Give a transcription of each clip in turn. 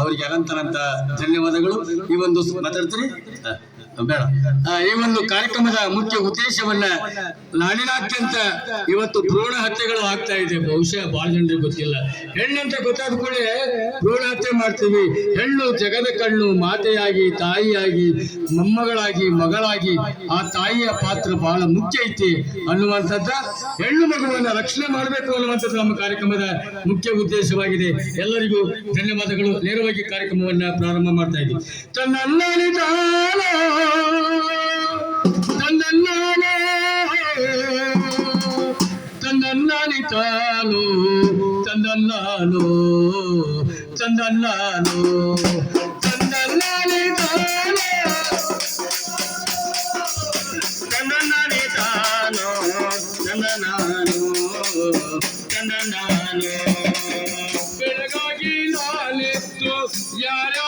ಅವರಿಗೆ ಅನಂತನಂತ ಧನ್ಯವಾದಗಳು. ಈ ಒಂದು ಮಾತಾಡ್ತೀರಿ ಬೇಡ. ಈ ಒಂದು ಕಾರ್ಯಕ್ರಮದ ಮುಖ್ಯ ಉದ್ದೇಶವನ್ನ ನಾಡಿನಾದ್ಯಂತ ಇವತ್ತು ಭ್ರೂಣ ಹತ್ಯೆಗಳು ಆಗ್ತಾ ಇದೆ. ಬಹುಶಃ ಬಹಳ ಜನರಿಗೆ ಗೊತ್ತಿಲ್ಲ. ಹೆಣ್ಣಂತ ಗೊತ್ತಾದ ಕೂಡಲೇ ಭ್ರೂಣ ಹತ್ಯೆ ಮಾಡ್ತೀವಿ. ಹೆಣ್ಣು ಜಗದ ಕಣ್ಣು, ಮಾತೆಯಾಗಿ, ತಾಯಿಯಾಗಿ, ಮೊಮ್ಮಗಳಾಗಿ, ಮಗಳಾಗಿ ಆ ತಾಯಿಯ ಪಾತ್ರ ಬಹಳ ಮುಖ್ಯ ಐತಿ ಅನ್ನುವಂಥದ್ದ ಹೆಣ್ಣು ಮಗುವನ್ನ ರಕ್ಷಣೆ ಮಾಡಬೇಕು ಅನ್ನುವಂಥದ್ದು ನಮ್ಮ ಕಾರ್ಯಕ್ರಮದ ಮುಖ್ಯ ಉದ್ದೇಶವಾಗಿದೆ. ಎಲ್ಲರಿಗೂ ಧನ್ಯವಾದಗಳು. ನೇರವಾಗಿ ಕಾರ್ಯಕ್ರಮವನ್ನ ಪ್ರಾರಂಭ ಮಾಡ್ತಾ ಇದ್ದೀವಿ ತನ್ನನ್ನಾನೆ ತಾನೋ ತನ್ನನ್ನಾನೆ ತನ್ನನ್ನಾನೆ ತಾನು ತನ್ನನ್ನಾನೋ ತನ್ನನ್ನಾನೋ ತನ್ನನ್ನಾನೆ ತಾನೋ ತನ್ನನಾನೇ ತಾನೋ ನನ್ನ ನಾನು ನನ್ನ ನಾನು ಬೆಳಗಾಗಿ ನಾನೆತ್ತು ಯಾರ್ಯಾರ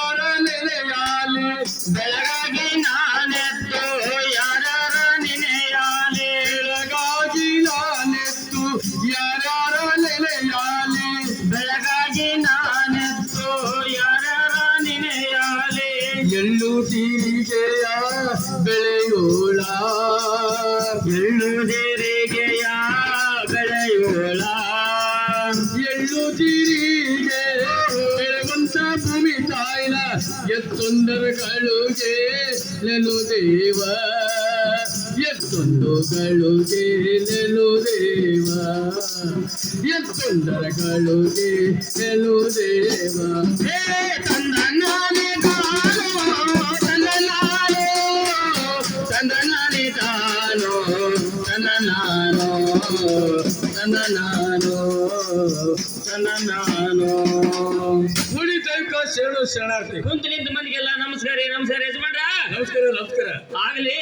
ಎಳ್ಳು ದೇರಿಗೆಯ ಬೆಳೆಯೋಳ ಎಳ್ಳು ತೀರಿಗೆ ಬೆಳಗುಂತ ಭೂಮಿ ತಾಯಿನ ಎತ್ತೊಂದರಗಳಿಗೆ ನೆಲು ದೇವ ಎತ್ತೊಂದುಗಳಿಗೆ ನೆಲು ದೇವ ಎತ್ತೊಂದರಗಳಿಗೆ ನೆಲು ದೇವ ಹೇ ತಂದನಾನೆ ತಾನೋ ಶರಣು ಶರಣಾರ್ಥಿ. ಕುಂತು ನಿಂತ ಮಂದಿಗೆಲ್ಲ ನಮಸ್ಕಾರ ನಮಸ್ಕಾರ ಯಜಮಾನ್ರ. ನಮಸ್ಕಾರ ನಮಸ್ಕಾರ. ಆಗ್ಲಿ.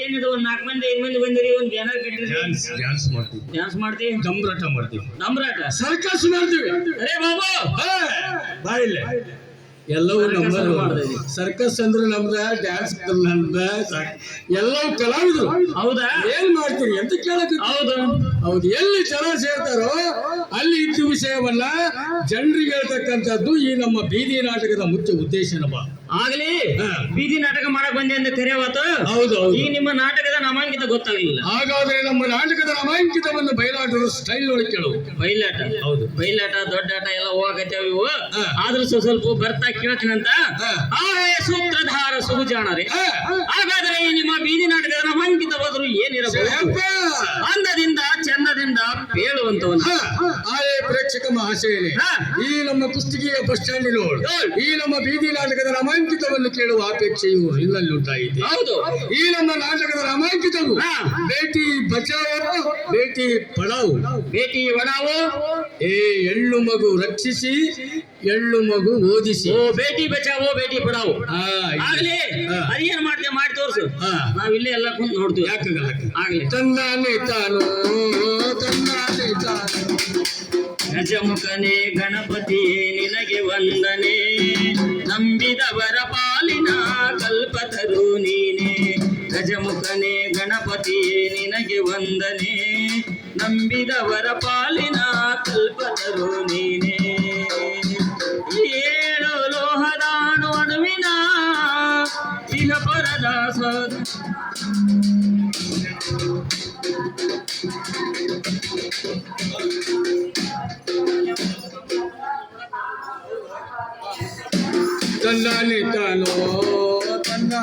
ಏನಿದು ಒಂದ್ ನಾಲ್ಕು ಮಂದಿ ಐದು ಮಂದಿ ಬಂದಿರಿ ಒಂದ್ ಬ್ಯಾನರ್ ಕಟ್ಟಿದ್ರಿ ಡ್ಯಾನ್ಸ್ ಮಾಡ್ತೀವಿ. ಡ್ಯಾನ್ಸ್ ಮಾಡ್ತೀವಿ ದಮ್ರಾಟ ಮಾಡ್ತೀವಿ. ದಮ್ರಾಟ? ಸರ್ಕಸ್ ಮಾಡ್ತೀವಿ. ಅರೇ ಬಾಬು. ಬಾಯಿಲ್ಲ. ಎಲ್ಲವೂ ನಮ್ಮ ಸರ್ಕಸ್ ಅಂದ್ರೆ ನಮ್ದ ಡ್ಯಾನ್ಸ್ ನಮ್ದ ಎಲ್ಲವೂ ಕಲಾವಿದರು. ಹೌದಾ? ಏನ್ ಮಾಡ್ತೀರಿ? ಅಂತ ಕೇಳಕ್ ಹೌದು. ಹೌದು. ಎಲ್ಲಿ ಜನ ಸೇರ್ತಾರೋ ಅಲ್ಲಿ ಇದ್ದ ವಿಷಯವನ್ನ ಜನರಿಗೆ ಹೇಳ್ತಕ್ಕಂಥದ್ದು ಈ ನಮ್ಮ ಬೀದಿ ನಾಟಕದ ಮುಖ್ಯ ಉದ್ದೇಶನಪ್ಪ ಆಗ್ಲಿ. ಬೀದಿ ನಾಟಕ ಮಾಡಕ್ ಬಂದೆ ಅಂತ ಕರೆಯವತ್ತು ಹೌದು ಹೌದು. ಈ ನಿಮ್ಮ ನಾಟಕದ ನಾಮಾಂಕಿತ ಗೊತ್ತಾಗ್ಲಿಲ್ಲ. ಹಾಗಾದ್ರೆ ನಮ್ಮ ನಾಟಕದ ನಾಮಾಂಕಿತವನ್ನು ಬಯಲಾಟದ ಸ್ಟೈಲ್ ಒಳಗೆ ಕೇಳು. ಬಯಲಾಟ ಹೌದು. ಬಯಲಾಟ ದೊಡ್ಡಾಟ ಎಲ್ಲ ಹೋಗತ್ತೇವ ಇವು. ಆದ್ರೂ ಸ್ವಲ್ಪ ಸ್ವಲ್ಪ ಬರ್ತಾ ಕೇಳ್ತೀನಂತ ಸೂತ್ರಧಾರ ಸುಗುಜಾಣರಿ. ರೀ ಹಾಗಾದ್ರೆ ಈ ನಿಮ್ಮ ಬೀದಿ ನಾಟಕದ ನಾಮಾಂಕಿತ ಹೋದ್ರು ಏನಿರಬಹುದು. ಅಂದದಿಂದ ಚಂದದಿಂದ ಹೇಳುವಂತವನು ಹ, ಆಯೇ ಪ್ರೇಕ್ಷಕ ಮಹಾಶಯನೇ. ಈ ನಮ್ಮ ಪುಸ್ತಕೀಯ ಬಸ್ ಸ್ಟ್ಯಾಂಡ್. ಈ ನಮ್ಮ ಬೀದಿ ನಾಟಕದ ನಾಮಾಂಕಿತವನ್ನು ಕೇಳುವ ಅಪೇಕ್ಷೆಯು ಇಲ್ಲಲ್ಲಿ ಉಂಟಾಯಿತು ಹೌದು. ಈ ನಮ್ಮ ನಾಟಕದ ರಾಮಾಯಣಿತವು ಹಾ. ಬೇಟಿ ಬಚಾವೋ ಬೇಟಿ ಪಡಾವು. ಭೇಟಿ ಒಡಾವು ಏ ಎಳ್ಳು ಮಗು ರಕ್ಷಿಸಿ ಎಳ್ಳು ಮಗು ಓದಿಸಿ. ಓ ಭೇಟಿ ಬಚಾವೋ ಭೇಟಿ ಪಡಾವು. ಆಗ್ಲಿ. ಅದೇನ್ ಮಾಡ್ತೀಯ ಮಾಡಿ ತೋರಿಸು. ಹಾ. ಇಲ್ಲೇ ಎಲ್ಲ ಕುಂತು ನೋಡ್ತೀವಿ. ಯಾಕಾಗಲ್ಲ ಆಗ್ಲಿ. ತಂದಾನೆ ತಾನು ತಂದಾನೆ ತಾನು. ಗಜಮುಖನೇ ಗಣಪತಿಯೇ, ನಿನಗೆ ವಂದನೆ. ನಂಬಿದವರ ಪಾಲಿನ ಕಲ್ಪತರು ನೀನೆ. ಗಜಮುಖನೆ ಗಣಪತಿಯೇ, ನಿನಗೆ ವಂದನೆ. ನಂಬಿದವರ ಪಾಲಿನ ಕಲ್ಪತರು ನೀನೆ. ಏಳು ಲೋಹದಾನು ಅಣುವಿನ ಇಹ ಪರದಾಸ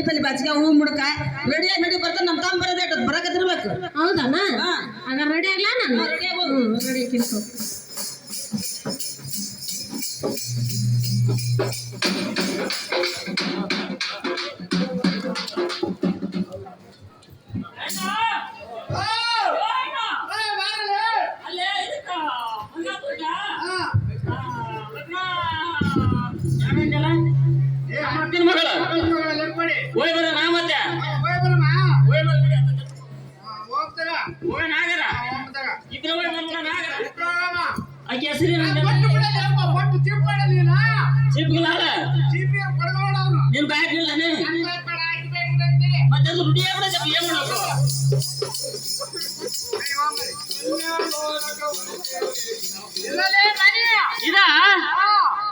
ಸ್ವಲ್ಪ ತಲೆ ಪಲ್ಲಿ ಬಾಚಿಗೆ ಹೂ ಮುಡ್ಕ? ರೆಡಿ ಆಗಿ ನಡಿ ಬರ್ತಾನ ನಮ್ಮ ತಮ್ಮ ಬರೋದೇ ಬರಕತ್ತಿರ್ಬೇಕು ಹೌದನ? ಹಾ. ಆಗ ರೆಡಿ ಆಗ್ಲಾ ನಾನು? ರೆಡಿ ಆಗೋದು ರೆಡಿ ಕಿಂತು ಏ ಹೆಸರು ಚಿಪ್ಗಳಾರ ನಿನ್ ಬ್ಯಾಗ್ ಇಲ್ಲನೆ ಮತ್ತೆ ಅದು ರೂಢಿ ಆಗ್ಬಿಡತ್ತೆ ಏನ್ ಮಾಡೋದು ಇದ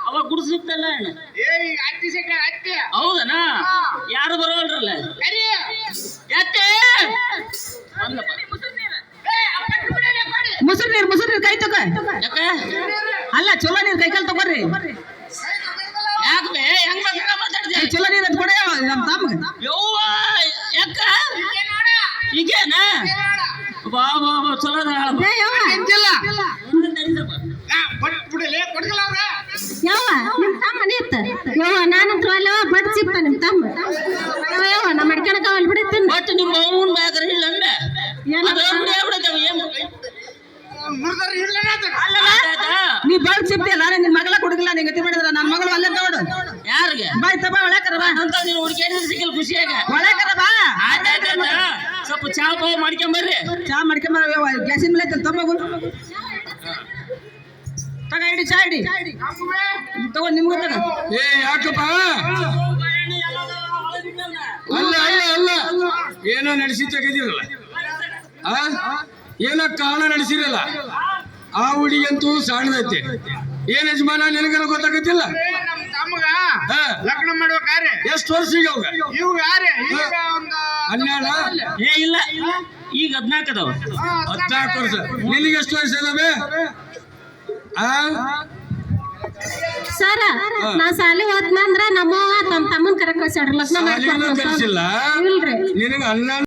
ಅವಾಗ ಗುಡಿಸ್ಲಿತ್ತಲ್ಲ ಕೈ ಕಾಲು ತಗೋರಿ ಯಾಕೆ ಬೇ ಹೆಂಗ್ ಬಂದ್ರ ಮಾತಾಡ್ದೆ ಚಲೋ ನೀರು ಕೊಡ ನಮ್ಮ ತಮ್ಮಗೆ ಯವ್ವ ಯಾಕ ಈಗೇನ ಬಾ ಬಾ ಬಾ ಚಲೋ ಅದ ಹೇಳಪ್ಪ. ಏ ಯವ್ವ ಹಿಂದೆ ನಡೀತಪ್ಪ. ಯವ್ವ ನಿಮ್ ತಮ್ಮ ನಿಂತ ಯವ್ವ ನಾನಂತ್ರ ಅಲ್ಲವ ಬಡ್ ಸಿಗ್ತ ನಿಮ್ ತಮ್ಮ ಯವ್ವ ಯವ್ವ ನಾ ಮಡ್ಕಣಕ ಅಲ್ಲಿ ಬಿಡುತ್ತೇನೆ ಒಟ್ಟು ನಿಮ್ಮ ಅವ್ವನ್ ಬ್ಯಾಗ್ರ ಇಲ್ಲ ಅಂದೆ ಏನಪ್ಪ? ಅದು ರೂಢಿ ಆಗ್ಬಿಡತ್ತೆ ಅವ ಏನ್ ಆಯ್ತಾಯ್ತಾ? ನೀ ಬಾಳ್ ಸಿಗ್ತಿ ಅಲ್ಲ ಗತಿ ಮಾಡಿದ್ರ? ನನ್ನ ಮಗಳು ಅಲ್ಲೇ ನೋಡು. ಯಾರಿಗೆ? ಬಾಯ್ ಬಾ ಒಳಕರ ಬಾ. ಅಂತ ನೀನು ಹುಡುಕಿದ್ರೆ ಸಿಕ್ಕಿಲ್ಲ ಖುಷಿಯಾಗ. ಒಳಕರ ಬಾ. ಸ್ವಲ್ಪ ಚಾ ಪಾವ ಮಾಡ್ಕೊಂಬರ್ರಿ ಚಾ ಮಾಡ್ಕೊಂಬರ ಗ್ಯಾಸಿನ ಮೇಲೆ ಐತಲ್ಲ ತಮ್ಮಗು ತಗ ಇಡಿ ಚಾ ಇಡಿ ತಗೋ ನಿಮ್ಗೂ ತಗ. ಏ ಯಾಕಪ್ಪ? ಅಲ್ಲ ಅಲ್ಲ ಅಲ್ಲ. ಏನೋ ನಡೆಸಿ ತೆಗೆದಿರಲ್ಲ ಆ? ಏನೋ ಕಾರಣ ನಡೆಸಿರಲ್ಲ. ಆ ಹುಡುಗಂತೂ ಸಣ್ಣದೈತೆ ಏನ್ ಯಜಮಾನ ನಿನಗನ ಗೊತ್ತಾಗತ್ತಿಲ್ಲ ನಮ್ ತಮ್ಮಗ ಹಾ. ಲಗ್ನ ಮಾಡ್ಬೇಕಾರೆ ಎಷ್ಟು ವರ್ಷ ಈಗ ಅವಾಗ? ಇವ್ ಯಾರೇ ಈಗ ಒಂದ ಹನ್ನೆರಡ? ಏ ಇಲ್ಲ. ಈಗ ಹದ್ನಾಲ್ಕು ಅದಾವ. ಹದಿನಾಲ್ಕು ವರ್ಷ. ನಿನಗೆ ಎಷ್ಟು ವರ್ಷ ಇದಾವೆ ಸರ್ ಸರ ನಾ ಸಾಲಿ ಹೋದ್ನಂದ್ರ ನಮ್ಮವ್ವ ತಮ್ಮ ತಮ್ಮನ್ ಕರೆಕ್ಟ್ ಕಳ್ಸ್ಯಾಡ್ರಿ ಲಗ್ನ ಶಾಲೆನೂ ಕಲಿಸಿಲ್ಲ ಇಲ್ರಿ. ನಿನಗೆ ಅನ್ನ